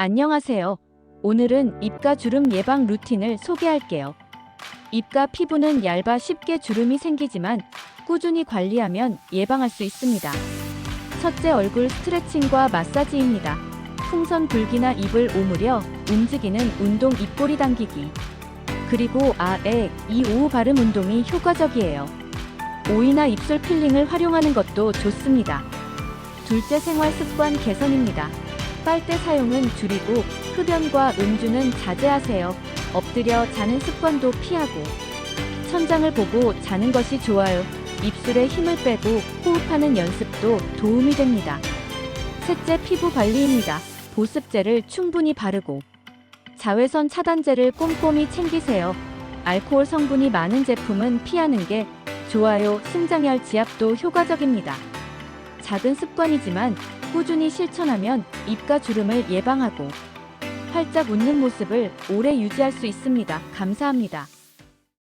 안녕하세요. 오늘은 입가 주름 예방 루틴을 소개할게요. 입가 피부는 얇아 쉽게 주름이 생기지만 꾸준히 관리하면 예방할 수 있습니다. 첫째 얼굴 스트레칭과 마사지입니다. 풍선 불기나 입을 오므려 움직이는 운동 입꼬리 당기기. 그리고 아, 에, 이, 오 발음 운동이 효과적이에요. 오이나 입술 필링을 활용하는 것도 좋습니다. 둘째 생활 습관 개선입니다. 빨대 사용은 줄이고 흡연과 음주는 자제하세요. 엎드려 자는 습관도 피하고 천장을 보고 자는 것이 좋아요. 입술에 힘을 빼고 호흡하는 연습도 도움이 됩니다. 셋째 피부 관리입니다. 보습제를 충분히 바르고 자외선 차단제를 꼼꼼히 챙기세요. 알코올 성분이 많은 제품은 피하는 게 좋아요. 승장혈 지압도 효과적입니다. 작은 습관이지만 꾸준히 실천하면 입가 주름을 예방하고 활짝 웃는 모습을 오래 유지할 수 있습니다. 감사합니다.